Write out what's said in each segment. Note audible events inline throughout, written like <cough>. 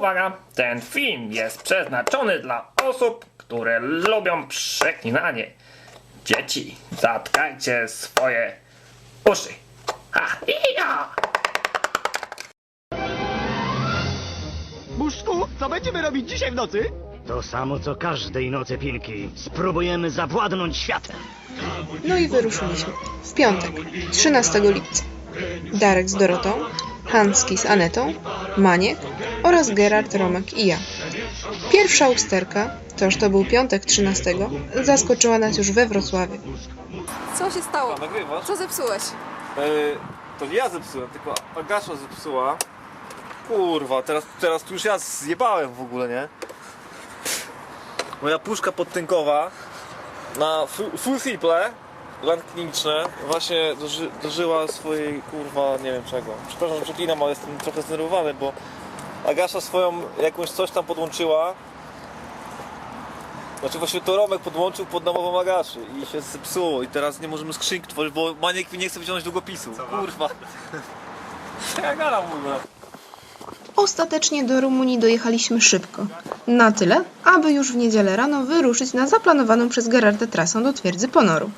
Uwaga, ten film jest przeznaczony dla osób, które lubią przeklinanie. Dzieci, zatkajcie swoje uszy. Ha, ja. Co będziemy robić dzisiaj w nocy? To samo co każdej nocy Pinki. Spróbujemy zawładnąć światem. No i wyruszyliśmy. W piątek, 13 lipca. Darek z Dorotą, Hanski z Anetą, Maniek oraz Gerard, Romek i ja. Pierwsza usterka, toż to był piątek 13, zaskoczyła nas już we Wrocławiu. Co się stało? Nagrywasz? Co zepsułeś? E, to nie ja zepsułem, tylko Agasza zepsuła. Kurwa, teraz, teraz tu już ja zjebałem w ogóle, nie? Moja puszka podtynkowa na fu- full triple, land kliniczne, właśnie doży, dożyła swojej, kurwa, nie wiem czego. Przepraszam, że przeklinam, ale jestem trochę zdenerwowany, bo Agasza swoją jakąś coś tam podłączyła. Znaczy właśnie to Romek podłączył pod nową Agaszy i się zepsuło i teraz nie możemy skrzynki tworzyć, bo Maniek mi nie chce wyciągnąć długopisu. Kurwa. Co <laughs> ja gadam w ogóle? Ostatecznie do Rumunii dojechaliśmy szybko. Na tyle, aby już w niedzielę rano wyruszyć na zaplanowaną przez Gerarda trasę do twierdzy Ponoru.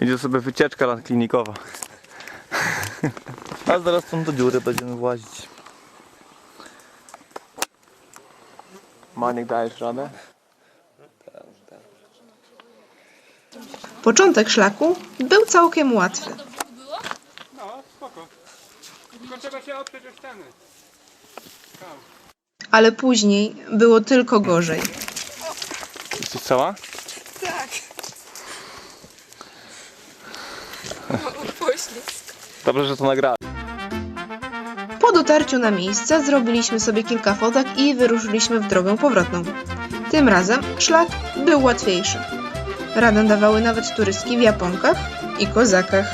Idzie sobie wycieczka landklinikowa. A zaraz tam do dziury będziemy włazić. Maniek dajesz radę? Początek szlaku był całkiem łatwy. No, spoko. Tylko trzeba się oprzeć o ściany. ale później było tylko gorzej. Jesteś cała? Poślizg. Dobrze, że to nagrałem. Po dotarciu na miejsce zrobiliśmy sobie kilka fotek i wyruszyliśmy w drogę powrotną. Tym razem szlak był łatwiejszy. Radę dawały nawet turystki w japonkach i kozakach.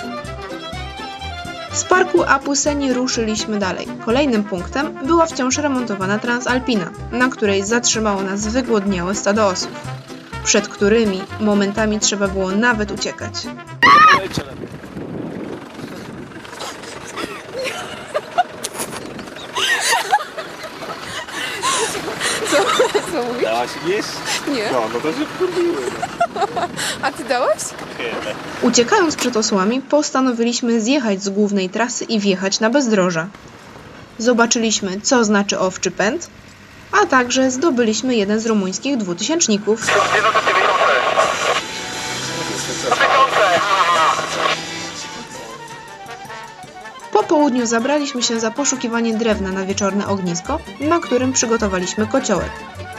Z parku Apuseni ruszyliśmy dalej. Kolejnym punktem była wciąż remontowana Transalpina, na której zatrzymało nas wygłodniałe stado osób, przed którymi momentami trzeba było nawet uciekać. Co mówisz? Dałaś jeść? Nie. No, no to się wkurwiły. <laughs> A ty dałeś? Uciekając przed osłami, postanowiliśmy zjechać z głównej trasy i wjechać na bezdroża. Zobaczyliśmy, co znaczy owczy pęd, a także zdobyliśmy jeden z rumuńskich dwutysięczników. Po południu zabraliśmy się za poszukiwanie drewna na wieczorne ognisko, na którym przygotowaliśmy kociołek.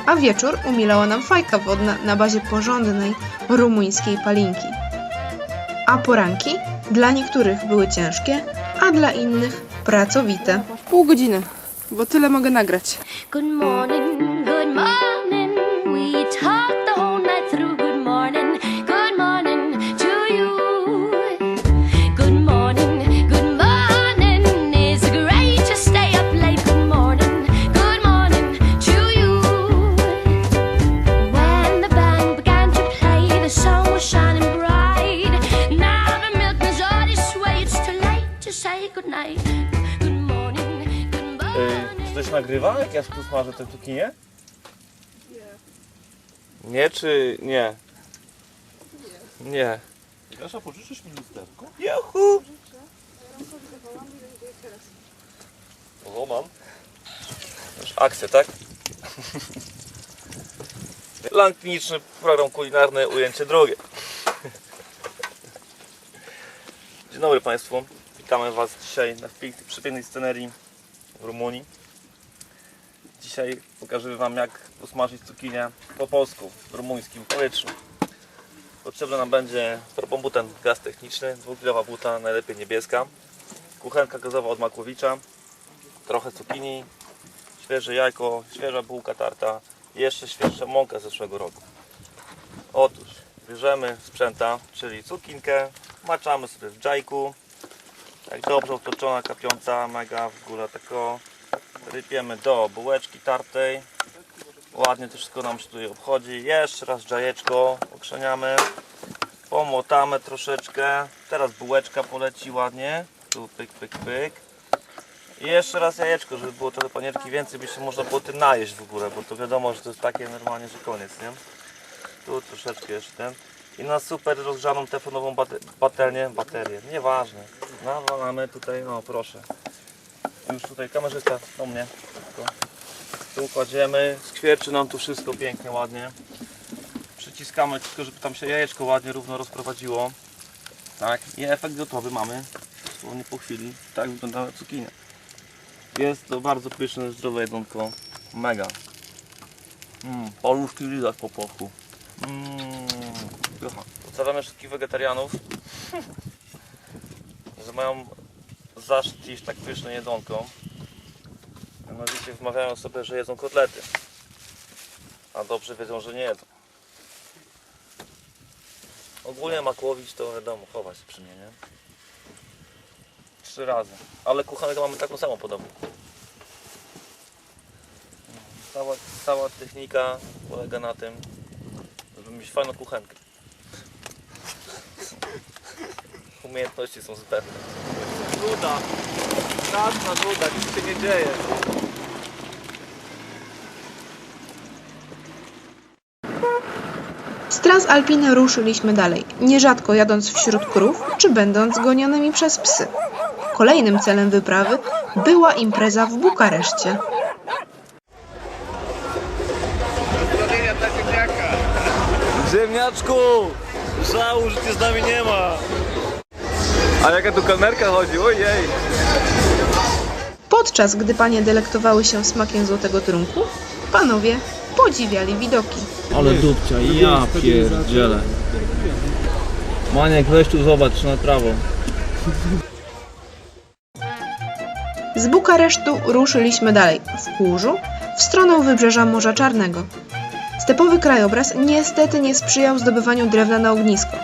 A wieczór umilała nam fajka wodna na bazie porządnej rumuńskiej palinki a poranki dla niektórych były ciężkie, a dla innych pracowite. Pół godziny, bo tyle mogę nagrać. Good morning, coś nagrywa, jak ja tu smażę te cukinie? Nie. Nie czy nie? Nie. Gasza, pożyczysz mi lusterko? Juhu! O, mam. Już akcja, tak? Plan kliniczny, program kulinarny, ujęcie drugie. Dzień dobry Państwu. Witamy Was dzisiaj na pięknej, przepięknej scenerii w Rumunii. Dzisiaj pokażę Wam jak usmażyć cukinię po polsku, w rumuńskim powietrzu. Potrzebny nam będzie turbobuten gaz techniczny, 2 buta, najlepiej niebieska, kuchenka gazowa od Makłowicza, trochę cukinii, świeże jajko, świeża bułka tarta i jeszcze świeższa mąka z zeszłego roku. Otóż bierzemy sprzęta, czyli cukinkę, maczamy sobie w dżajku, tak dobrze otoczona, kapiąca, mega w ogóle tako. Rypiemy do bułeczki tartej. Ładnie to wszystko nam się tutaj obchodzi. Jeszcze raz dżajeczko okrzeniamy. Pomłotamy troszeczkę. Teraz bułeczka poleci ładnie. Tu pyk, pyk, pyk. I jeszcze raz jajeczko, żeby było trochę panierki więcej, by się można było tym najeść w ogóle, bo to wiadomo, że to jest takie normalnie, że koniec, nie? Tu troszeczkę jeszcze ten. I na super rozgrzaną teflonową bate- patelnię, baterię, nieważne. Nawalamy tutaj, no proszę. Już tutaj kamerzysta do mnie. Tu kładziemy, skwierczy nam tu wszystko pięknie, ładnie. Przyciskamy tylko, żeby tam się jajeczko ładnie, równo rozprowadziło. Tak, i efekt gotowy mamy. Dosłownie po chwili. Tak wygląda cukinia. Jest to bardzo pyszne, zdrowe jedzonko. Mega. Mmm, paluszki widać po pochu. Pycha. Pozdrawiamy wszystkich wegetarianów, <laughs> że mają zaszczyt jeść tak pyszne jedzonko. Mianowicie wmawiają sobie, że jedzą kotlety. A dobrze wiedzą, że nie jedzą. Ogólnie makłowicz to wiadomo, chować przy mnie, nie? Trzy razy. Ale kuchenkę mamy taką samą podobną. Cała, cała technika polega na tym, żeby mieć fajną kuchenkę. Umiejętności są zbędne. Nuda. Straszna nuda, nic się nie dzieje. Z Transalpiny ruszyliśmy dalej, nierzadko jadąc wśród krów, czy będąc gonionymi przez psy. Kolejnym celem wyprawy była impreza w Bukareszcie. Ziemniaczku! Żału, że cię z nami nie ma! A jaka tu kelnerka chodzi? Ojej! Podczas gdy panie delektowały się smakiem złotego trunku, panowie podziwiali widoki. Ale dupcia, ja pierdzielę. Maniek, weź tu zobacz na prawo. Z Bukaresztu ruszyliśmy dalej, w kurzu, w stronę wybrzeża Morza Czarnego. Stepowy krajobraz niestety nie sprzyjał zdobywaniu drewna na ognisko.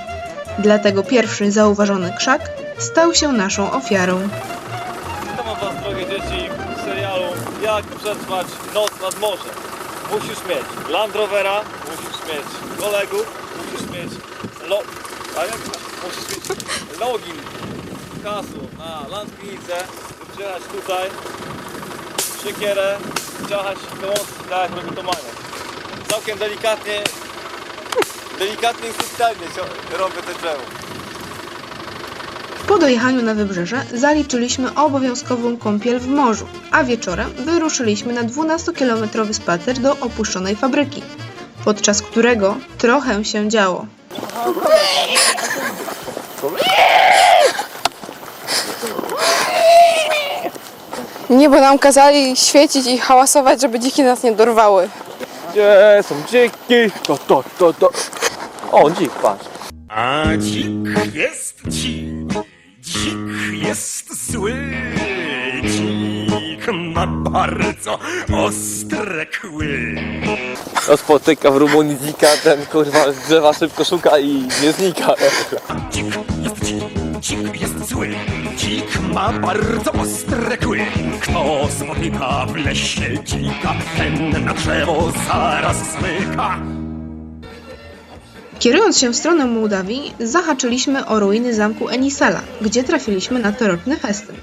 Dlatego pierwszy zauważony krzak stał się naszą ofiarą. Witam was drogie dzieci w serialu Jak przetrwać noc nad morzem. Musisz mieć Land Rovera, musisz mieć kolegów, musisz mieć lo... A jak musisz mieć login hasu na landpinicę, wyprzedzać tutaj, siekierę, ciachać kołąski, tak jak robi to Maniek. Całkiem delikatnie, delikatnie i subtelnie robię te drzewo. Po dojechaniu na wybrzeże zaliczyliśmy obowiązkową kąpiel w morzu, a wieczorem wyruszyliśmy na 12-kilometrowy spacer do opuszczonej fabryki, podczas którego trochę się działo. Nie, bo nam kazali świecić i hałasować, żeby dziki nas nie dorwały. Gdzie są dziki? To, to, to, to. O, dzik, patrz. A dzik jest dzik, dzik jest zły, dzik ma bardzo ostre kły. No spotyka w Rumunii dzika, ten kurwa z drzewa szybko szuka i nie znika. Dzik jest dzik, dzik jest zły, dzik ma bardzo ostre kły. Kto spotyka w lesie dzika, ten na drzewo zaraz smyka. Kierując się w stronę Mołdawii, zahaczyliśmy o ruiny zamku Enisala, gdzie trafiliśmy na torotny festyn.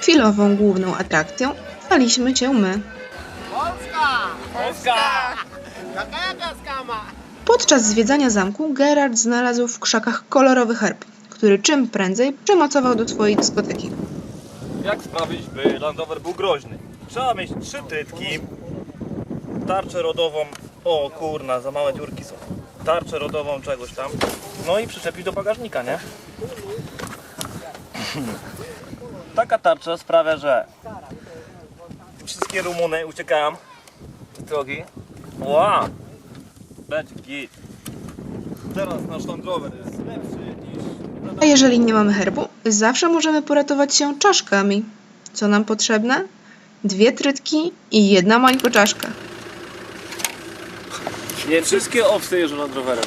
Chwilową główną atrakcją staliśmy się my. Podczas zwiedzania zamku Gerard znalazł w krzakach kolorowy herb, który czym prędzej przymocował do twojej dyskoteki. Jak sprawić, by Land Rover był groźny? Trzeba mieć trzy trytki, tarczę rodową, o kurna, za małe dziurki są. Tarczę rodową czegoś tam, no i przyczepić do bagażnika, nie? <laughs> Taka tarcza sprawia, że wszystkie Rumuny uciekają z drogi. Ła! Będzie git. Teraz nasz Rover jest lepszy niż... A jeżeli nie mamy herbu, zawsze możemy poratować się czaszkami. Co nam potrzebne? Dwie trytki i jedna mańko czaszka. Nie wszystkie owce jeżdżą Land Roverem.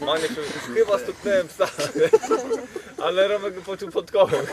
Maniek, chyba stuknąłem psa, ale Romek go poczuł pod kołem.